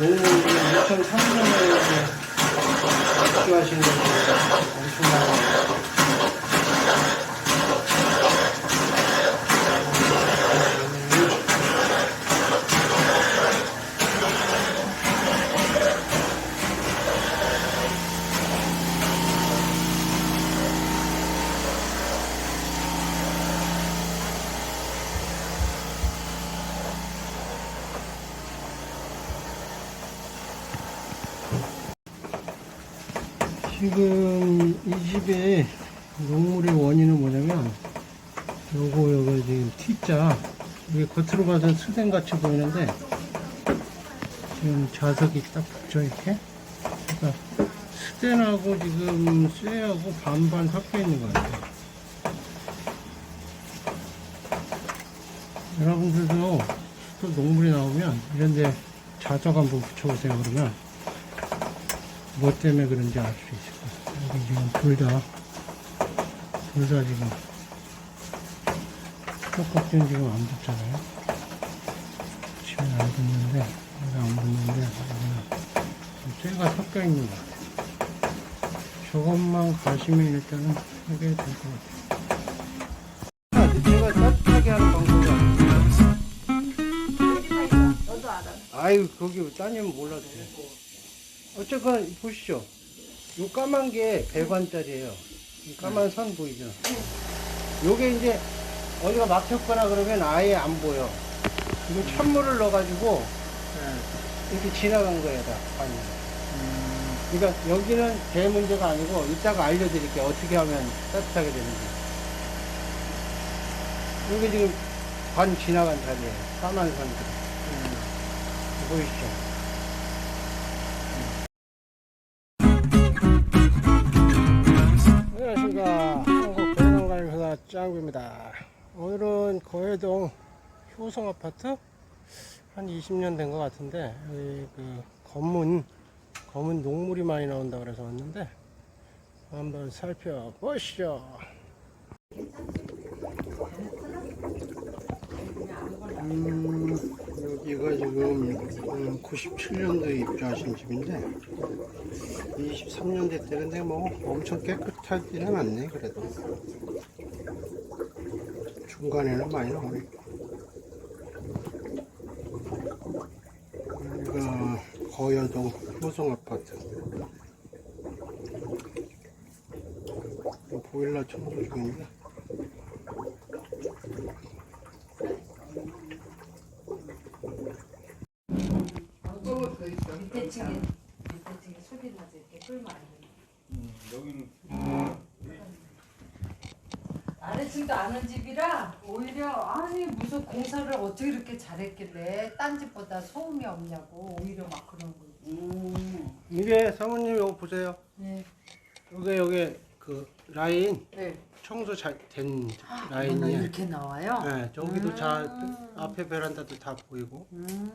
노후는 2,300원에 필요하신 것도 엄청난 지금 이 집의 녹물의 원인은 뭐냐면 요거 요거 지금 T자 이게 겉으로 봐서는 스덴 같이 보이는데 지금 자석이 딱 붙여 이렇게? 그러니까 스덴하고 지금 쇠하고 반반 섞여 있는 것 같아요. 여러분들도 또 녹물이 나오면 이런데 자석 한번 붙여보세요 그러면 뭐 때문에 그런지 알 수 있을. 여기 지금 둘 다, 둘 다 지금, 똑같은 지금 안 붙잖아요. 붙이면 안 붙는데, 안 붙는데, 쇠가 섞여 있는 것 같아요. 저것만 가시면 일단은 해결이 될것 같아요. 제가 따뜻하게 하는 방법이 아니에요. 너도 알아. 아유, 거기 몰라도 돼. 어쨌건 보시죠. 요 까만 게 배관짜리예요. 이 까만 선 보이죠? 요게 이제 어디가 막혔거나 그러면 아예 안 보여. 이거 찬물을 넣어가지고 이렇게 지나간 거예요, 다 관이. 그러니까 여기는 대 문제가 아니고 이따가 알려드릴게요. 어떻게 하면 따뜻하게 되는지. 여기 지금 관 지나간 자리예요. 까만 선들. 보이시죠? 짱구입니다. 오늘은 거해동 효성 아파트 한 20년 된 것 같은데 그 검문 검은 녹물이 많이 나온다 그래서 왔는데 한번 살펴보시죠. 음, 여기가 지금 97년도에 입주하신 집인데 23년 됐다는데 뭐 엄청 깨끗하지는 않네 그래도 중간에는 많이 나오네 여기가 거여동 효성 아파트 보일러 청소 중입니다 밑에 층에 밑에 층에 소리 나서 이렇게 꿀 많이. 여기는 아래층도 아는 집이라 오히려 아니 무슨 공사를 어떻게 이렇게 잘했길래 딴 집보다 소음이 없냐고 오히려 막 그런 거지. 이게 사모님 이거 보세요 네. 여기 여기 그 라인 네. 청소 잘된 아, 라인이에요 이렇게 나와요? 네, 저기도 자 음. 앞에 베란다도 다 보이고 음.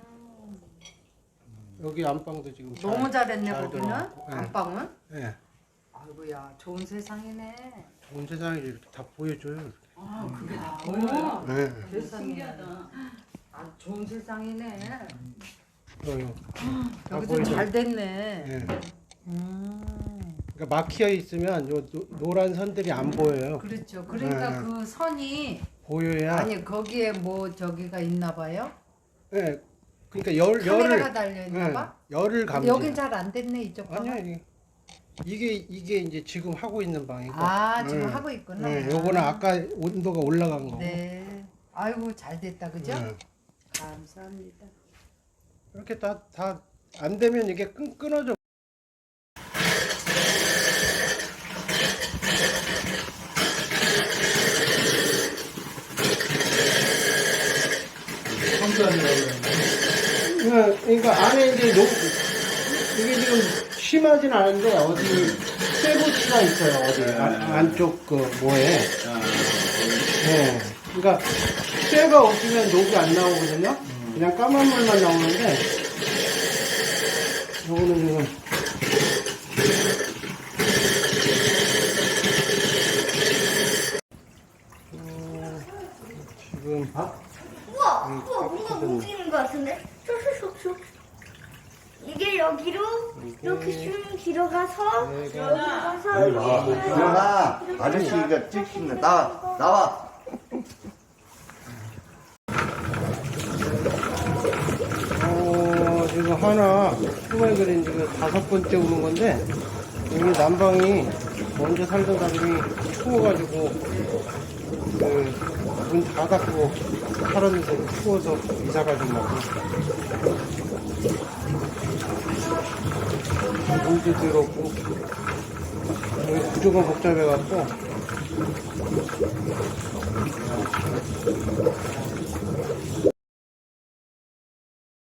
여기 안방도 지금 잘- 너무 잘했네 잘 거기는 들어가고. 네. 안방은. 네, 아이고야 좋은 세상이네. 온 세상이 이렇게 다 보여줘요. 이렇게. 아 그게 나와요? 네, 세상에. 아 좋은 세상이네. 여기 다 여기도 보이죠? 잘 됐네. 네. 음. 그러니까 막혀 있으면 요 노, 노란 선들이 안 보여요. 그렇죠. 그러니까 네. 그 선이 보여야. 아니 거기에 뭐 저기가 있나 봐요. 네, 그러니까 열 카메라가 열을 달려 있나 네, 봐. 열을 감지. 여긴 잘 안 됐네 이쪽 방. 아니요, 이게 이게 이제 지금 하고 있는 방이고. 아 지금 네. 하고 있구나. 네, 요거는 아까 온도가 올라간 거고. 네. 아이고 잘 됐다 그죠? 네. 감사합니다. 이렇게 다 다 안 되면 이게 끊, 끊어져. 네, 그러니까 안에 이제 녹 이게 지금 심하진 않은데 어디 쇠붙이가 있어요 어디 안, 안쪽 그 뭐에 네 그러니까 쇠가 없으면 녹이 안 나오거든요 그냥 까만 물만 나오는데 요거는 지금 어, 지금 우와, 음, 우와, 뭔가. 움직이는 것 같은데? 쏙쏙쏙쏙. 이게 여기로 이렇게 쭉 들어가서 내가 들어가서 여기 와. 일어나. 아저씨가 찍힌다. 나와. 나와. 어, 지금 하나 스마일 그린 지금 다섯 번째 오는 건데 여기 난방이 먼저 살던 사람이 추워가지고 그 문 닫았고 살았는데 추워서 이사 가지고 물도 들었고 여기 구조가 복잡해갖고.